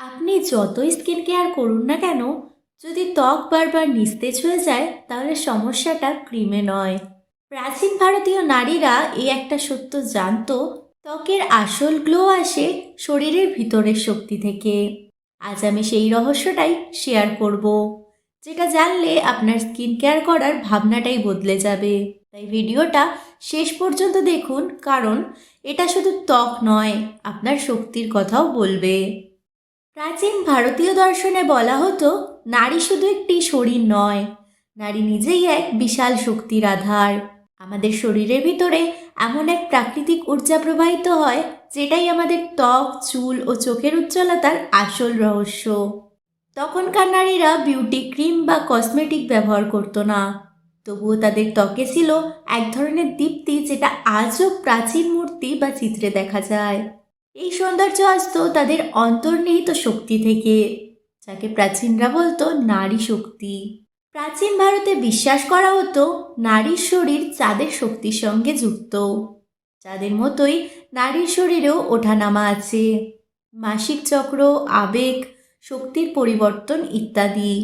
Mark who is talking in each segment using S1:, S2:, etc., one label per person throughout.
S1: আপনি যতই skin care করুন না কেন, যদি ত্বক বারবার নিস্তেজ হয়ে যায়, তাহলে সমস্যাটা ক্রিমে নয়। প্রাচীন ভারতীয় নারীরা এই একটা সত্য জানতো, ত্বকের আসল গ্লো আসে শরীরের ভিতরের শক্তি থেকে। আজ আমি সেই রহস্যটাই শেয়ার করব, যেটা জানলে আপনার স্কিন কেয়ার করার ভাবনাটাই বদলে যাবে। তাই ভিডিওটা শেষ পর্যন্ত দেখুন, কারণ এটা শুধু ত্বক নয়, আপনার শক্তির কথাও বলবে। প্রাচীন ভারতীয় দর্শনে বলা হতো, নারী শুধু একটি শরীর নয়, নারী নিজেই এক বিশাল শক্তির আধার। আমাদের শরীরের ভিতরে এমন এক প্রাকৃতিক ঊর্জা প্রবাহিত হয়, যেটাই আমাদের ত্বক, চুল ও চোখের উজ্জ্বলতার আসল রহস্য। তখনকার নারীরা বিউটি ক্রিম বা কসমেটিক ব্যবহার করতো না। তবুও তাদের ত্বকে ছিল এক ধরনের দীপ্তি, যেটা আজও প্রাচীন মূর্তি বা চিত্রে দেখা যায়। এই সৌন্দর্য আসতো তাদের অন্তর্নিহিত শক্তি থেকে, যাকে প্রাচীনরা বলতো নারী শক্তি। প্রাচীন ভারতে বিশ্বাস করা হতো নারীর শরীর চাঁদের শক্তির সঙ্গে যুক্ত চাঁদের মতোই নারীর শরীরেও ওঠানামা আছে। মাসিক চক্র, আবেগ, শক্তির পরিবর্তন ইত্যাদি।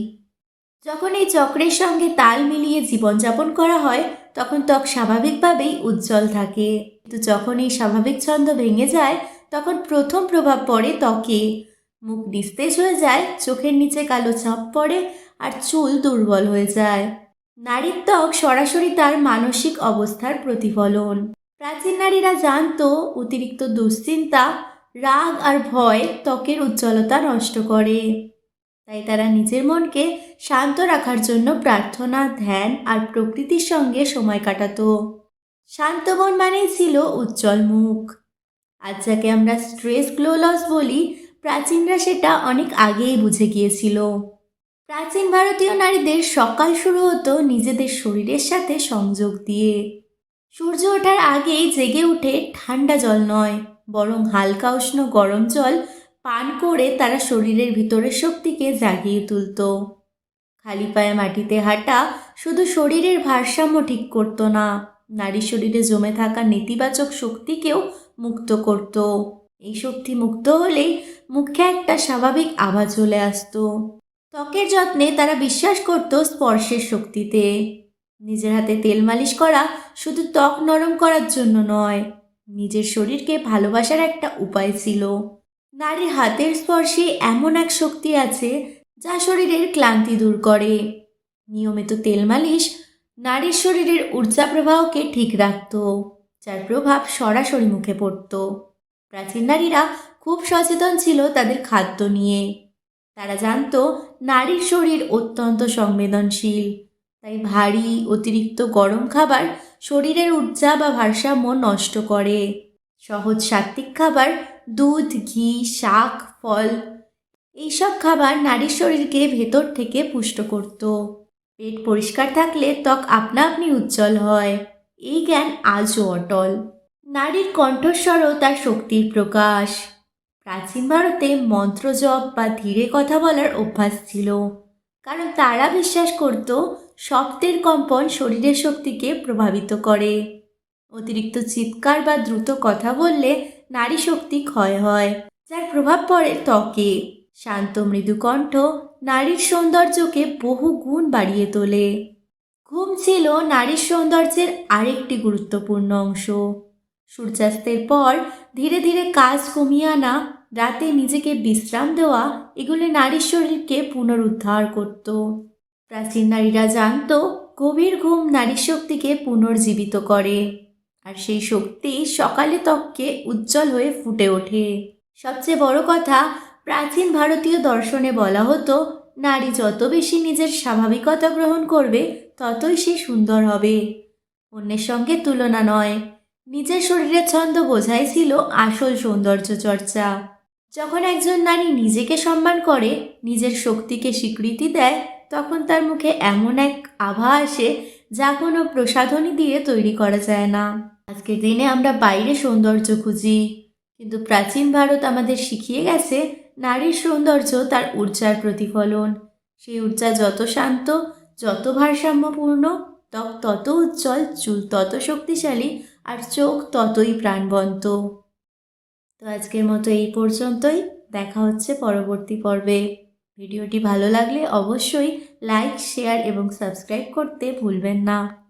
S1: যখন এই চক্রের সঙ্গে তাল মিলিয়ে জীবনযাপন করা হয়, তখন ত্বক স্বাভাবিকভাবেই উজ্জ্বল থাকে। কিন্তু যখন এই স্বাভাবিক ছন্দ ভেঙে যায় তখন প্রথম প্রভাব পড়ে ত্বকে। মুখ নিস্তেজ হয়ে যায়, চোখের নিচে কালো চাপ পড়ে আর চুল দুর্বল হয়ে যায়। নারীর ত্বক সরাসরি তার মানসিক অবস্থার প্রতিফলন। প্রাচীন নারীরা জানতো, অতিরিক্ত দুশ্চিন্তা, রাগ আর ভয় ত্বকের উজ্জ্বলতা নষ্ট করে। তাই তারা নিজের মনকে শান্ত রাখার জন্য প্রার্থনা, ধ্যান আর প্রকৃতির সঙ্গে সময় কাটাতো। শান্ত মন মানেই ছিল উজ্জ্বল মুখ। আজ যাকে আমরা স্ট্রেস গ্লো লস বলি, প্রাচীনরা সেটা অনেক আগেই বুঝে গিয়েছিল। প্রাচীন ভারতীয় নারীদের সকাল শুরু হতো নিজেদের শরীরের সাথে সংযোগ দিয়ে। সূর্য ওঠার আগেই জেগে উঠে ঠান্ডা জল নয়, বরং হালকা উষ্ণ গরম জল পান করে তারা শরীরের ভিতরের শক্তিকে জাগিয়ে তুলত। খালি পায়ে মাটিতে হাঁটা শুধু শরীরের ভারসাম্য ঠিক করতো না, নারী শরীরে জমে থাকা নেতিবাচক শক্তিকেও মুক্ত করত। এই শক্তি মুক্ত হলেই মুখে একটা স্বাভাবিক আওয়াজ চলে আসতো। ত্বকের যত্নে তারা বিশ্বাস করত স্পর্শের শক্তিতে। নিজের হাতে তেল মালিশ করা শুধু ত্বক নরম করার জন্য নয়, নিজের শরীরকে ভালোবাসার একটা উপায় ছিল। নারীর হাতের স্পর্শে এমন এক শক্তি আছে যা শরীরের ক্লান্তি দূর করে। নিয়মিত তেল মালিশ নারীর শরীরের ঊর্জা প্রবাহকে ঠিক রাখত। যার প্রভাব সরাসরি মুখে পড়ত। প্রাচীন নারীরা খুব সচেতন ছিল তাদের খাদ্য নিয়ে। তারা জানতো নারীর শরীর অত্যন্ত সংবেদনশীল, তাই ভারী, অতিরিক্ত গরম খাবার শরীরের ঊর্জা বা ভারসাম্য নষ্ট করে। সহজ সাত্ত্বিক খাবার দুধ, ঘি, শাক, ফল, এইসব খাবার নারীর শরীরকে ভেতর থেকে পুষ্ট করত। পেট পরিষ্কার থাকলে ত্বক আপনা আপনি উজ্জ্বল হয়। এই জ্ঞান আজও অটল। নারীর কণ্ঠস্বরও তার শক্তির প্রকাশ। প্রাচীন ভারতে মন্ত্র জপ বা ধীরে কথা বলার অভ্যাস ছিল। কারণ তারা বিশ্বাস করত, শব্দের কম্পন শরীরের শক্তিকে প্রভাবিত করে। অতিরিক্ত চিৎকার বা দ্রুত কথা বললে নারী শক্তি ক্ষয় হয়, যার প্রভাব পড়ে ত্বকে। শান্ত মৃদু কণ্ঠ নারীর সৌন্দর্যকে বহু গুণ বাড়িয়ে তোলে। ঘুম ছিল নারীর সৌন্দর্যের আরেকটি গুরুত্বপূর্ণ অংশ। সূর্যাস্তের পর ধীরে ধীরে কাজ কমিয়ে আনা, রাতে নিজেকে বিশ্রাম দেওয়া, এগুলি নারীর শরীরকে পুনরুদ্ধার করত। প্রাচীন নারীরা জানতো, গভীর ঘুম নারীর শক্তিকে পুনর্জীবিত করে, আর সেই শক্তি সকালে ত্বককে উজ্জ্বল হয়ে ফুটে ওঠে। সবচেয়ে বড় কথা প্রাচীন ভারতীয় দর্শনে বলা হতো নারী যত বেশি নিজের স্বাভাবিকতা গ্রহণ করবে, ততই সে সুন্দর হবে। অন্যের সঙ্গে তুলনা নয়। নিজের শরীরের ছন্দ বোঝাই ছিল আসল সৌন্দর্য চর্চা। যখন একজন নারী নিজেকে সম্মান করে, নিজের শক্তিকে স্বীকৃতি দেয়, তখন তার মুখে এমন এক আভা আসে যা কোনো প্রসাধনী দিয়ে তৈরি করা যায় না। আজকের দিনে আমরা বাইরে সৌন্দর্য খুঁজি, কিন্তু প্রাচীন ভারত আমাদের শিখিয়ে গেছে নারীর সৌন্দর্য তার ঊর্জার প্রতিফলন। সেই ঊর্জা যত শান্ত, যত ভারসাম্যপূর্ণ, ত্বক তত উজ্জ্বল, চুল তত শক্তিশালী, আর চোখ ততই প্রাণবন্ত। তো আজকের মতো এই পর্যন্তই। দেখা হচ্ছে পরবর্তী পর্বে। ভিডিওটি ভালো লাগলে অবশ্যই লাইক, শেয়ার এবং সাবস্ক্রাইব করতে ভুলবেন না।